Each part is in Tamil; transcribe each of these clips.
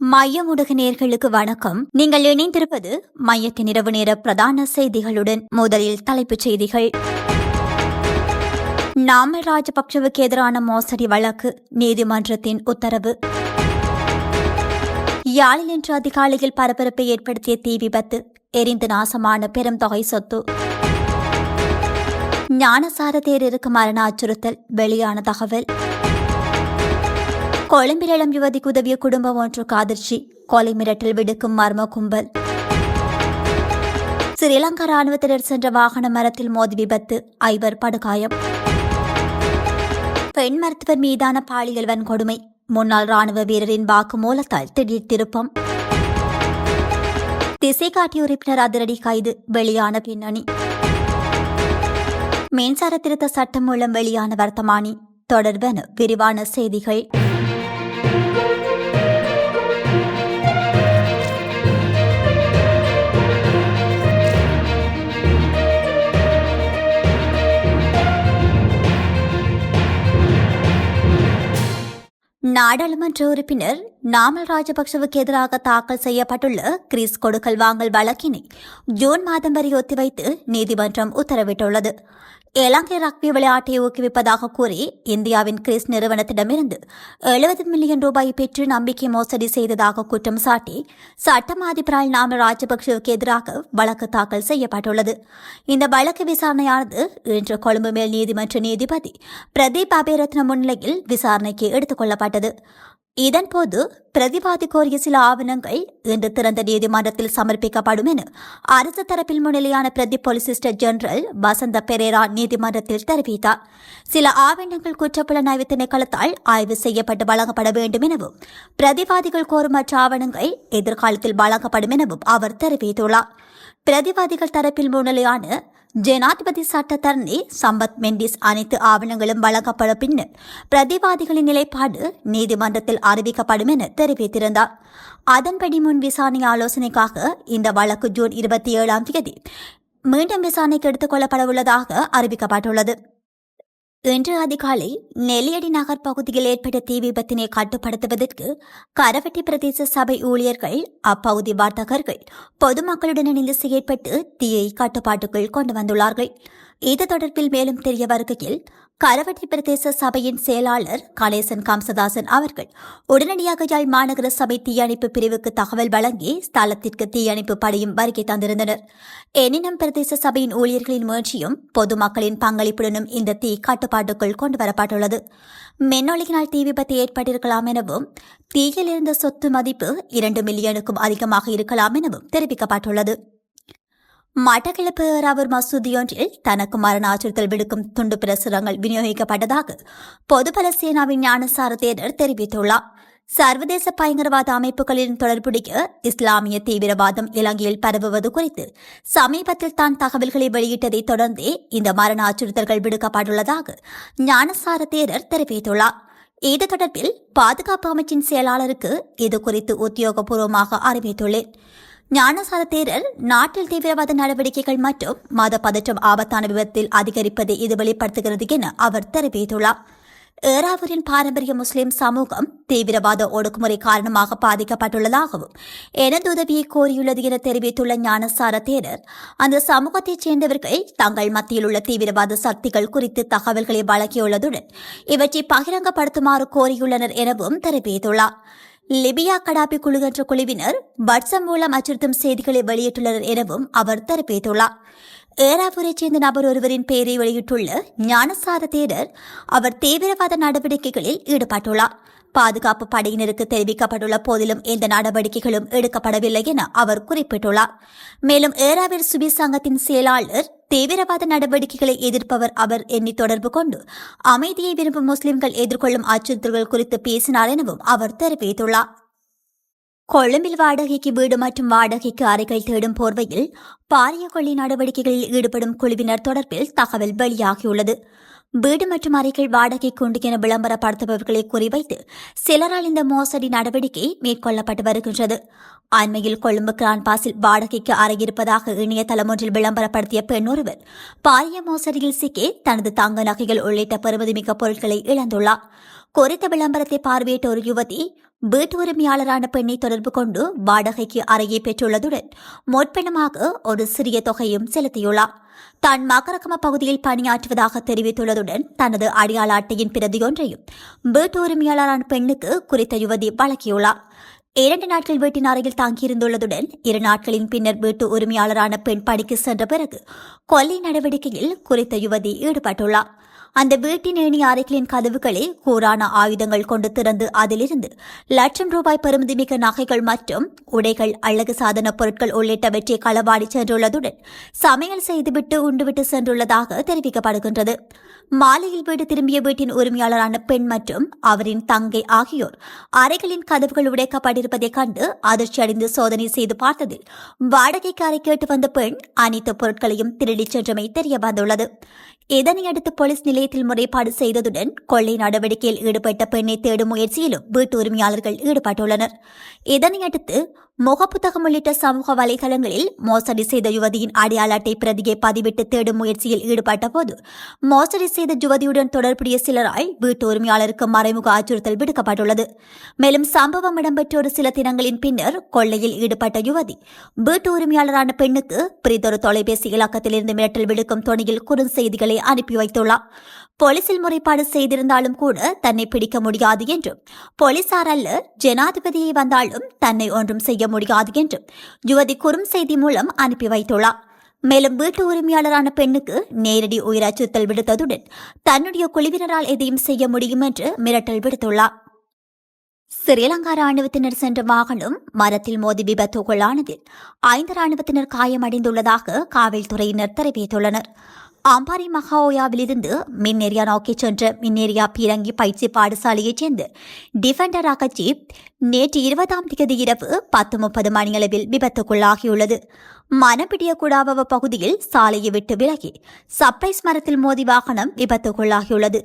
மைய ஊடக நேர்களுக்கு வணக்கம். நீங்கள் இணைந்திருப்பது மையத்தின் இரவு நேர பிரதான செய்திகளுடன் முதலில் தலைப்புச் செய்திகள். நாமல் ராஜபக்சவுக்கு எதிரான மோசடி வழக்கு நீதிமன்றத்தின் உத்தரவு. யாழில் இன்று அதிகாலையில் பரபரப்பை ஏற்படுத்திய தீ விபத்து எரிந்து நாசமான பெரும் தொகை சொத்து. ஞானசார தேரருக்கு மரண அச்சுறுத்தல் வெளியான தகவல். கொழும்பில் இளம் யுவதிக்கு உதவிய குடும்பம் ஒன்று அதிர்ச்சி கொலை மிரட்டல் விடுக்கும் மர்ம கும்பல். ஸ்ரீலங்கா ராணுவத்தினர் சென்ற வாகன மரத்தில் மோதி விபத்து ஐவர் படுகாயம். பெண் மருத்துவர் மீதான பாலியல் வன்கொடுமை முன்னாள் ராணுவ வீரரின் வாக்குமூலத்தால் திடீர் திருப்பம். திசை காட்டி உறுப்பினர் அதிரடி கைது வெளியான பின்னணி. மின்சார திருத்த சட்டம் மூலம் வெளியான வர்த்தமானி தொடர்பான விரிவான செய்திகள். நாடாளுமன்ற உறுப்பினர் நாமல் ராஜபக்சவுக்கு எதிராக தாக்கல் செய்யப்பட்டுள்ள கிறிஸ் கொடுக்கல் வாங்கல் வழக்கினை ஜூன் மாதம் வரை ஒத்திவைத்து நீதிமன்றம் உத்தரவிட்டுள்ளது. இலங்கை ரக்பி விளையாட்டை ஊக்குவிப்பதாக கூறி இந்தியாவின் கிறிஸ் நிறுவனத்திடமிருந்து எழுபது மில்லியன் ரூபாய் பெற்று நம்பிக்கை மோசடி செய்ததாக குற்றம் சாட்டி சட்டம் அதிபரால் நாம ராஜபக்சவுக்கு எதிராக வழக்கு தாக்கல் செய்யப்பட்டுள்ளது. இந்த வழக்கு விசாரணையானது இன்று கொழும்பு மேல் நீதிமன்ற நீதிபதி பிரதீப் அபேரத்ன முன்னிலையில் விசாரணைக்கு எடுத்துக் கொள்ளப்பட்டது. இதன்போது பிரதிவாதி கோரிய சில ஆவணங்கள் இன்று திறந்த நீதிமன்றத்தில் சமர்ப்பிக்கப்படும் என அரசு தரப்பில் முன்னிலையான பிரதி பொலிசிஸ்டர் ஜெனரல் வசந்த பெரேரா நீதிமன்றத்தில் தெரிவித்தார். சில ஆவணங்கள் குற்றப்புலனாய்வு திணைக்களத்தால் ஆய்வு செய்யப்பட்டு வழங்கப்பட வேண்டும் எனவும் பிரதிவாதிகள் கோரும் மற்ற ஆவணங்கள் எதிர்காலத்தில் வழங்கப்படும் எனவும் அவர் தெரிவித்துள்ளார். பிரதிவாதிகள் தரப்பில் முன்னிலையான ஜனாதிபதி சட்டத்தரணி சம்பத் மெண்டிஸ் அனைத்து ஆவணங்களும் வழங்கப்பட பின்னர் பிரதிவாதிகளின் நிலைப்பாடு நீதிமன்றத்தில் அறிவிக்கப்படும் என தெரிவித்திருந்தார். அதன்படி முன் விசாரணை ஆலோசனைக்காக இந்த வழக்கு ஜூன் இருபத்தி ஏழாம் தேதி மீண்டும் விசாரணைக்கு எடுத்துக் கொள்ளப்பட உள்ளதாக அறிவிக்கப்பட்டுள்ளது. இன்று அதிகாலை நெல்லியடி நகர் பகுதியில் ஏற்பட்ட தீ விபத்தினை கட்டுப்படுத்துவதற்கு கரவெட்டி பிரதேச சபை ஊழியர்கள் அப்பகுதி வர்த்தகர்கள் பொதுமக்களுடன் இணைந்து செயற்பட்டு தீயை கட்டுப்பாட்டுக்குள் கொண்டு வந்துள்ளார்கள். இது தொடர்பில் மேலும் தெரிய வருகையில் கரவட்டி பிரதேச சபையின் செயலாளர் கணேசன் காம்சதாசன் அவர்கள் உடனடியாக யாழ் மாநகர சபை தீயணைப்பு பிரிவுக்கு தகவல் வழங்கி ஸ்தலத்திற்கு தீயணைப்பு படையும் வருகை தந்திருந்தனர். எனினும் பிரதேச சபையின் ஊழியர்களின் முயற்சியும் பொதுமக்களின் பங்களிப்புடனும் இந்த தீ கட்டுப்பாட்டுக்குள் கொண்டு வரப்பட்டுள்ளது மின்னொலியினால் தீ விபத்து ஏற்பட்டிருக்கலாம் எனவும் தீயில் இருந்த சொத்து மதிப்பு இரண்டு மில்லியனுக்கும் அதிகமாக இருக்கலாம் எனவும் தெரிவிக்கப்பட்டுள்ளது. மட்டக்களப்பு ரவர் மசூதியொன்றில் தனக்கு மரண அச்சுறுத்தல் விடுக்கும் துண்டு பிரசுரங்கள் விநியோகிக்கப்பட்டதாக பொதுபல சேனாவின் ஞானசார தேரர் தெரிவித்துள்ளார். சர்வதேச பயங்கரவாத அமைப்புகளின் தொடர்புடைய இஸ்லாமிய தீவிரவாதம் இலங்கையில் பரவுவது குறித்து சமீபத்தில் தான் தகவல்களை வெளியிட்டதை தொடர்ந்தே இந்த மரண அச்சுறுத்தல்கள் விடுக்கப்பட்டுள்ளதாக ஞானசார தேரர் தெரிவித்துள்ளார். இது தொடர்பில் பாதுகாப்பு அமைச்சின் செயலாளருக்கு இது குறித்து உத்தியோகபூர்வமாக அறிவித்துள்ளேன். ஞானசார தேரர் நாட்டில் தீவிரவாத நடவடிக்கைகள் மற்றும் மத பதற்றம் ஆபத்தான விபத்தில் அதிகரிப்பதை இது வெளிப்படுத்துகிறது என அவர் தெரிவித்துள்ளார். ஏராவூரின் பாரம்பரிய முஸ்லிம் சமூகம் தீவிரவாத ஒடுக்குமுறை காரணமாக பாதிக்கப்பட்டுள்ளதாகவும் எனது உதவியை கோரியுள்ளது என தெரிவித்துள்ள ஞானசார தேரர் அந்த சமூகத்தைச் சேர்ந்தவர்கள் தங்கள் மத்தியில் உள்ள தீவிரவாத சக்திகள் குறித்து தகவல்களை வழங்கியுள்ளதுடன் இவற்றை பகிரங்கப்படுத்துமாறு கோரியுள்ளனர் எனவும் தெரிவித்துள்ளார். லிபியா கடாபி குழு என்ற குழுவினர் வாட்ஸ்அப் மூலம் அச்சுறுத்தும் செய்திகளை வெளியிட்டுள்ளனர் எனவும் அவர் தெரிவித்துள்ளார். ஏராவூரைச் சேர்ந்த நபர் ஒருவரின் பெயரை வெளியிட்டுள்ள ஞானசார தேரர் அவர் தீவிரவாத நடவடிக்கைகளில் ஈடுபட்டுள்ளார். பாதுகாப்பு படையினருக்கு தெரிவிக்கப்பட்டுள்ள போதிலும் எந்த நடவடிக்கைகளும் எடுக்கப்படவில்லை என அவர் குறிப்பிட்டுள்ளார். மேலும் ஏராவீர் சுபி சங்கத்தின் செயலாளர் தீவிரவாத நடவடிக்கைகளை எதிர்ப்பவர் அவர் எண்ணி தொடர்பு கொண்டு. அமைதியை விரும்பும் முஸ்லிம்கள் எதிர்கொள்ளும் அச்சுறுத்தல்கள் குறித்து பேசினார் எனவும் அவர் தெரிவித்துள்ளார். கொழும்பில் வாடகைக்கு வீடு மற்றும் வாடகைக்கு அறைகள் தேடும் போர்வையில் பாரிய கொள்ளை நடவடிக்கைகளில் ஈடுபடும் குழுவினர் தொடர்பில் தகவல் வெளியாகியுள்ளது. வீடு மற்றும் அறைகள் வாடகை கொண்டு என விளம்பரப்படுத்துபவர்களை குறிவைத்து சிலரால் இந்த மோசடி நடவடிக்கை மேற்கொள்ளப்பட்டு வருகின்றது. அண்மையில் கொழும்பு கிரான்பாஸில் வாடகைக்கு அறை இருப்பதாக இணையதளம் ஒன்றில் விளம்பரப்படுத்திய பெண் ஒருவர் பாரிய மோசடியில் சிக்கி தனது தங்க நகைகள் உள்ளிட்ட பெறுமதிமிக்க பொருட்களை இழந்துள்ளார். குறித்த விளம்பரத்தை பார்வையிட்ட ஒரு யுவதி வீட்டு உரிமையாளரான பெண்ணை தொடர்பு கொண்டு வாடகைக்கு அறையை பெற்றுள்ளதுடன் முற்பணமாக ஒரு சிறிய தொகையும் செலுத்தியுள்ளார் தான் மகரகம பகுதியில் பணியாற்றுவதாக தெரிவித்துள்ளதுடன் தனது அடையாள அட்டையின் பிரதியொன்றையும் வீட்டு உரிமையாளரான பெண்ணுக்கு குறித்த யுவதி வழங்கியுள்ளார் இரண்டு நாட்கள் வீட்டின் அறையில் தங்கியிருந்துள்ளதுடன் இரு நாட்களின் பின்னர் வீட்டு உரிமையாளரான பெண் பணிக்கு சென்ற பிறகு கொள்ளை நடவடிக்கையில் குறித்த யுவதி ஈடுபட்டுள்ளார் அந்த வீட்டின் ஏணி அறைகளின் கதவுகளை கூறான ஆயுதங்கள் கொண்டு திறந்து அதிலிருந்து லட்சம் ரூபாய் பெறுமதிமிக்க நகைகள் மற்றும் உடைகள் அழகு சாதன பொருட்கள் உள்ளிட்டவற்றை களவாடி சென்றுள்ளதுடன் சமையல் செய்துவிட்டு உண்டுவிட்டு சென்றுள்ளதாக தெரிவிக்கப்படுகின்றது. மாலையில் வீடு திரும்பிய வீட்டின் உரிமையாளரான பெண் மற்றும் அவரின் தங்கை ஆகியோர் அறைகளின் கதவுகள் உடைக்கப்பட்டிருப்பதைக் கண்டு அதிர்ச்சியடைந்து சோதனை செய்து பார்த்ததில் வாடகைக்கு அறை கேட்டு வந்த பெண் அனைத்து பொருட்களையும் திருடிச் சென்றமை தெரிய வந்துள்ளது. இதனையடுத்து போலீஸ் நிலையத்தில் முறைப்பாடு செய்ததுடன் கொள்ளை நடவடிக்கையில் ஈடுபட்ட பெண்ணை தேடும் முயற்சியிலும் வீட்டு உரிமையாளர்கள் ஈடுபட்டுள்ளனர். இதனையடுத்து முகப்புத்தகம் உள்ளிட்ட சமூக வலைதளங்களில் மோசடி செய்த யுவதியின் அடையாள அட்டை பிரதியை பதிவிட்டு தேடும் முயற்சியில் ஈடுபட்ட போது மோசடி செய்த யுவதியுடன் தொடர்புடைய சிலரால் வீட்டு உரிமையாளருக்கு மறைமுக அச்சுறுத்தல் விடுக்கப்பட்டுள்ளது. மேலும் சம்பவம் இடம்பெற்ற ஒரு சில தினங்களின் பின்னர் கொள்ளையில் ஈடுபட்ட யுவதி வீட்டு உரிமையாளரான பெண்ணுக்கு பிரிதொரு தொலைபேசி இலக்கத்திலிருந்து மிரட்டல் விடுக்கும் துணையில் குறுஞ்செய்திகளை அனுப்பி வைத்துள்ளார். போலீசில் முறைப்பாடு செய்திருந்தாலும் கூட தன்னை பிடிக்க முடியாது என்றும் போலீசார் அல்ல ஜனாதிபதியை வந்தாலும் தன்னை ஒன்றும் செய்ய முடியாது என்றும் யுவதி குறும் செய்தி மூலம் அனுப்பி வைத்துள்ளார். மேலும் வீட்டு உரிமையாளரான பெண்ணுக்கு நேரடி உயிர் அச்சுறுத்தல் விடுத்ததுடன் தன்னுடைய குழுவினரால் எதையும் செய்ய முடியும் என்று மிரட்டல் விடுத்துள்ளார். ஸ்ரீலங்கா ராணுவத்தினர் சென்ற வாகனம் மரத்தில் மோதி விபத்துக்குள்ளானதில் ஐந்து ராணுவத்தினர் காயமடைந்துள்ளதாக காவல்துறையினர் தெரிவித்துள்ளனர். அம்பாரி மகாஓயாவிலிருந்து மின்னேரியா நோக்கி சென்ற மின்னேரியா பீரங்கி பயிற்சி பாடசாலையைச் சேர்ந்த டிஃபெண்டர் அகச்சி நேற்று இருபதாம் தேதி இரவு பத்து முப்பது மணியளவில் விபத்துக்குள்ளாகியுள்ளது. மணப்பிடிய பகுதியில் சாலையை விட்டு விலகி சப்ளைஸ் மரத்தில் மோதி வாகனம் விபத்துக்குள்ளாகியுள்ளது.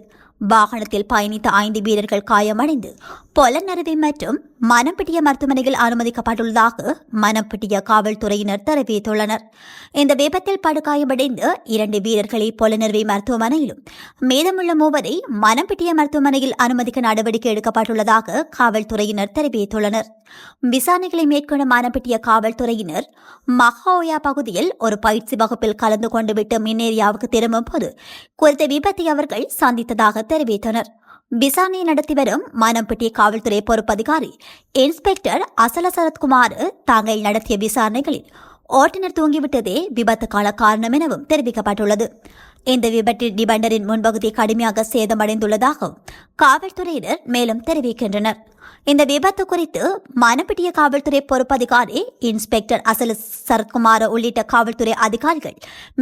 வாகனத்தில் பயணித்த ஐந்து வீரர்கள் காயமடைந்து பொலநறுவை மற்றும் மணப்பிட்டிய மருத்துவமனையில் அனுமதிக்கப்பட்டுள்ளதாக மணப்பிட்டிய காவல்துறையினர் தெரிவித்துள்ளனர். இந்த விபத்தில் படுகாயமடைந்த இரண்டு வீரர்களை பொலநறுவை மருத்துவமனையிலும் மீதமுள்ள மூவரை மணப்பிட்டிய மருத்துவமனையில் அனுமதிக்க நடவடிக்கை எடுக்கப்பட்டுள்ளதாக காவல்துறையினர் தெரிவித்துள்ளனர். விசாரணைகளை மேற்கொண்ட மணப்பிட்டிய காவல்துறையினர் மஹாயா பகுதியில் ஒரு பயிற்சி வகுப்பில் கலந்து கொண்டு விட்டு மின்னேரியாவுக்கு திரும்பும் போது குறித்த விபத்தை அவர்கள் சந்தித்ததாக தெரிவித்தனர். விசாரணை நடத்தி வரும் மணம்பட்டி காவல்துறை பொறுப்பதிகாரி இன்ஸ்பெக்டர் அசல சரத்குமார் தாங்கள் நடத்திய விசாரணைகளில் ஓட்டுநர் தூங்கிவிட்டதே விபத்துக்கான காரணம் எனவும் தெரிவிக்கப்பட்டுள்ளது. இந்த விபத்தில் டிபண்டரின் முன்பகுதி கடுமையாக சேதமடைந்துள்ளதாகவும் காவல்துறையினர் மேலும் தெரிவிக்கின்றனர். இந்த விபத்து குறித்து மனப்பிட்டிய காவல்துறை பொறுப்பதிகாரி இன்ஸ்பெக்டர் அசல சரத்குமார் உள்ளிட்ட காவல்துறை அதிகாரிகள்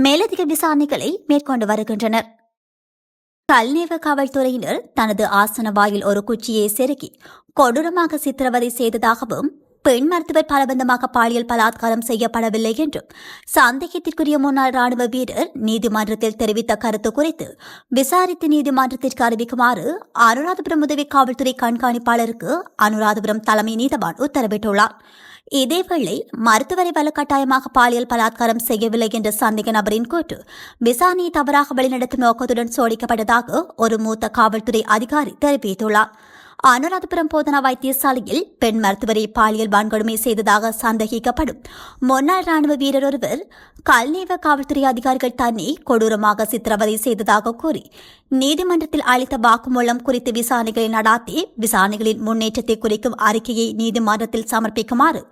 மேலதிக விசாரணைகளை மேற்கொண்டு வருகின்றனர். கல்நேவ காவல்துறையினர் தனது ஆசன வாயில் ஒரு குச்சியை செருகி கொடூரமாக சித்திரவதை செய்ததாகவும் பெண் மருத்துவர் பலபந்தமாக பாலியல் பலாத்காரம் செய்யப்படவில்லை என்றும் சந்தேகத்திற்குரிய முன்னாள் ராணுவ வீரர் நீதிமன்றத்தில் தெரிவித்த கருத்து குறித்து விசாரித்து நீதிமன்றத்திற்கு அறிவிக்குமாறு அனுராதபுரம் உதவி காவல்துறை கண்காணிப்பாளருக்கு அனுராதபுரம் தலைமை நீதவான் உத்தரவிட்டுள்ளார். இதேவேளை மருத்துவரை வலுக்கட்டாயமாக பாலியல் பலாத்காரம் செய்யவில்லை என்ற சந்தேக நபரின் கூற்று விசாரணையை தவறாக வழிநடத்தும் நோக்கத்துடன் சோடிக்கப்பட்டதாக ஒரு மூத்த காவல்துறை அதிகாரி தெரிவித்துள்ளார். அனுராதபுரம் போதனா வைத்தியசாலையில் பெண் மருத்துவரை பாலியல் வன்கொடுமை செய்ததாக சந்தேகிக்கப்படும். முன்னாள் ராணுவ வீரர் ஒருவர் கல்நேவ காவல்துறை அதிகாரிகள் தன்னை கொடூரமாக சித்திரவதை செய்ததாக கூறி நீதிமன்றத்தில் அளித்த வாக்குமூலம் குறித்து விசாரணைகளை நடாத்தி விசாரணைகளின் முன்னேற்றத்தை குறிக்கும் அறிக்கையை நீதிமன்றத்தில் சமர்ப்பிக்குமாறு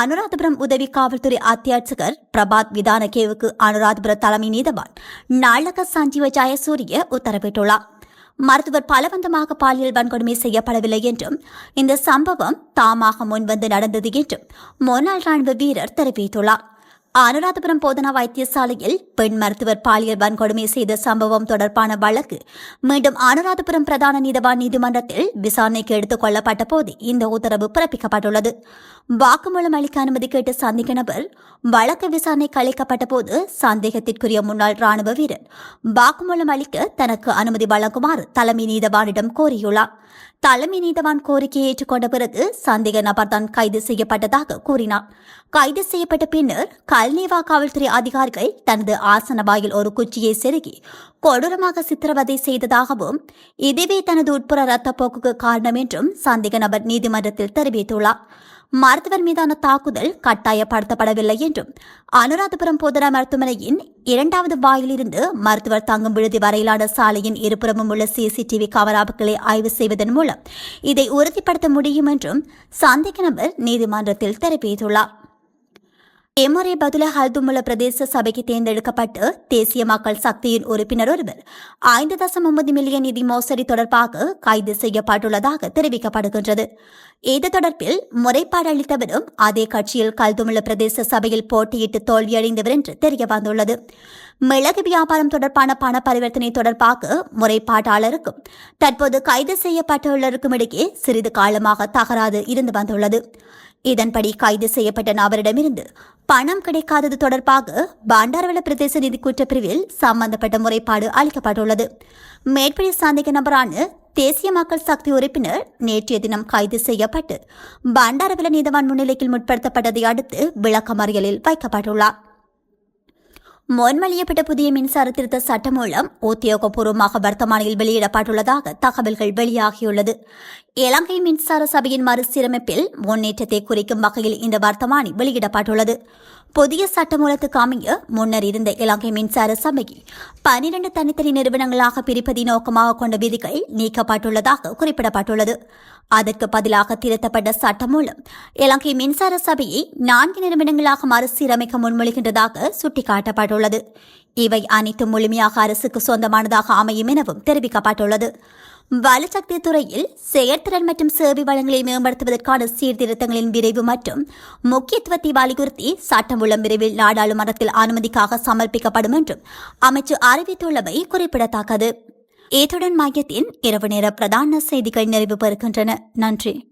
அனுராதபுரம் உதவி காவல்துறை அத்தியட்சகர் பிரபாத் விதானகேவுக்கு அனுராதபுர தலைமை நீதவான் நாளக சஞ்சீவ ஜாயசூரிய உத்தரவிட்டுள்ளார். மருத்துவர் பலவந்தமாக பாலியல் வன்கொடுமை செய்யப்படவில்லை என்றும் இந்த சம்பவம் தாமாக முன்வந்து நடந்தது என்றும் முன்னாள் ராணுவ வீரர் தெரிவித்துள்ளார். அனுராதபுரம் போதனா வைத்தியசாலையில் பெண் மருத்துவர் பாலியல் வன்கொடுமை செய்த சம்பவம் தொடர்பான வழக்கு மீண்டும் அனுராதபுரம் பிரதான நீதவான் நீதிமன்றத்தில் விசாரணைக்கு எடுத்துக் கொள்ளப்பட்ட போது இந்த உத்தரவு பிறப்பிக்கப்பட்டுள்ளது. வாக்குமூலம் அளிக்க அனுமதி கேட்டு சந்தேக நபர் வழக்கு விசாரணை கலைக்கப்பட்ட போது சந்தேகத்திற்குரிய முன்னாள் ராணுவ வீரர் வாக்குமூலம் அளிக்க தனக்கு அனுமதி வழங்குமாறு தலைமை நீதவானிடம் கோரியுள்ளார். தலைமை நீதவான் கோரிக்கையை ஏற்றுக்கொண்ட பிறகு சந்தேக நபர் தான் கைது செய்யப்பட்டதாக கூறினார். கைது செய்யப்பட்ட பின்னர் கல்நேவா காவல்துறை அதிகாரிகள் தனது ஆசன வாயில் ஒரு குச்சியை செருகி கொடூரமாக சித்திரவதை செய்ததாகவும் இதுவே தனது உட்புற ரத்தப்போக்குக்கு காரணம் என்றும் சந்தேக நபர் நீதிமன்றத்தில் தெரிவித்துள்ளார். மருத்துவர் மீதான தாக்குதல் கட்டாயப்படுத்தப்படவில்லை என்றும் அனுராதபுரம் பொதுரா மருத்துவமனையின் இரண்டாவது வாயிலிருந்து மருத்துவர் தங்கும் விடுதி வரையிலான சாலையின் இருபுறமும் உள்ள சிசிடிவி கவராப்புகளை ஆய்வு செய்வதன் மூலம் இதை உறுதிப்படுத்த முடியும் என்றும் சந்தேக நபர் நீதிமன்றத்தில் தெரிவித்துள்ளார். எம்முறை பதுல ஹல்துமுல பிரதேச சபைக்கு தேர்ந்தெடுக்கப்பட்டு தேசிய மக்கள் சக்தியின் உறுப்பினர் ஒருவர். ஐந்து தசம் ஒன்பது மில்லியன் நிதி மோசடி தொடர்பாக கைது செய்யப்பட்டுள்ளதாக தெரிவிக்கப்படுகின்றது. இது தொடர்பில் முறைப்பாடு அளித்தவரும் அதே கட்சியில் கல்துமுல பிரதேச சபையில் போட்டியிட்டு தோல்வியடைந்தவர் என்று தெரிய வந்துள்ளது மிளகு வியாபாரம் தொடர்பான பண பரிவர்த்தனை தொடர்பாக முறைப்பாட்டாளருக்கும் தற்போது கைது செய்யப்பட்டுள்ளருக்கும் இடையே சிறிது காலமாக தகராறு இருந்து வந்துள்ளது. இதன்படி கைது செய்யப்பட்ட நபரிடமிருந்து பணம் கிடைக்காதது தொடர்பாக பண்டாரவள பிரதேச நிதி குற்றப்பிரிவில் சம்பந்தப்பட்ட முறைப்பாடு அளிக்கப்பட்டுள்ளது. மேற்படி சந்தேக நபரான தேசிய மக்கள் சக்தி உறுப்பினர் நேற்றைய தினம் கைது செய்யப்பட்டு பண்டாரவள நீதவான் முன்னிலையில் முற்படுத்தப்பட்டதை அடுத்து விளக்கமறியலில் வைக்கப்பட்டுள்ளார். முன்மொழியப்பட்ட புதிய மின்சார திருத்த சட்டம் மூலம் உத்தியோகபூர்வமாக வர்த்தமானியில் வெளியிடப்பட்டுள்ளதாக தகவல்கள் வெளியாகியுள்ளது. இலங்கை மின்சார சபையின் மறுசீரமைப்பில் முன்னேற்றத்தை குறிக்கும் வகையில் இந்த வர்த்தமானி வெளியிடப்பட்டுள்ளது. புதிய சட்டமூலத்துக்கு அமைய முன்னர் இருந்த இலங்கை மின்சார சபையை பனிரண்டு தனித்தனி நிறுவனங்களாக பிரிப்பதை நோக்கமாக கொண்ட விதிகள் நீக்கப்பட்டுள்ளதாக குறிப்பிடப்பட்டுள்ளது. அதற்கு பதிலாக திருத்தப்பட்ட சட்டம் மூலம் இலங்கை மின்சார சபையை நான்கு நிறுவனங்களாக மறுசீரமைக்க முன்மொழிகின்றதாக சுட்டிக்காட்டப்பட்டுள்ளது. இவை அனைத்தும் முழுமையாக அரசுக்கு சொந்தமானதாக அமையும் எனவும் தெரிவிக்கப்பட்டுள்ளது. வலுசக்தி துறையில் செயற்திறன் மற்றும் சேவை வளங்களை மேம்படுத்துவதற்கான சீர்திருத்தங்களின் விரைவு மற்றும் முக்கியத்துவத்தை வலியுறுத்தி சட்டம் உள்ள விரைவில் நாடாளுமன்றத்தில் அனுமதிக்காக சமர்ப்பிக்கப்படும் என்றும் அமைச்சர் அறிவித்துள்ளமை குறிப்பிடத்தக்கது. இத்துடன் மையத்தின் இரவு நேர பிரதான செய்திகள் நிறைவு பெறுகின்றன. நன்றி.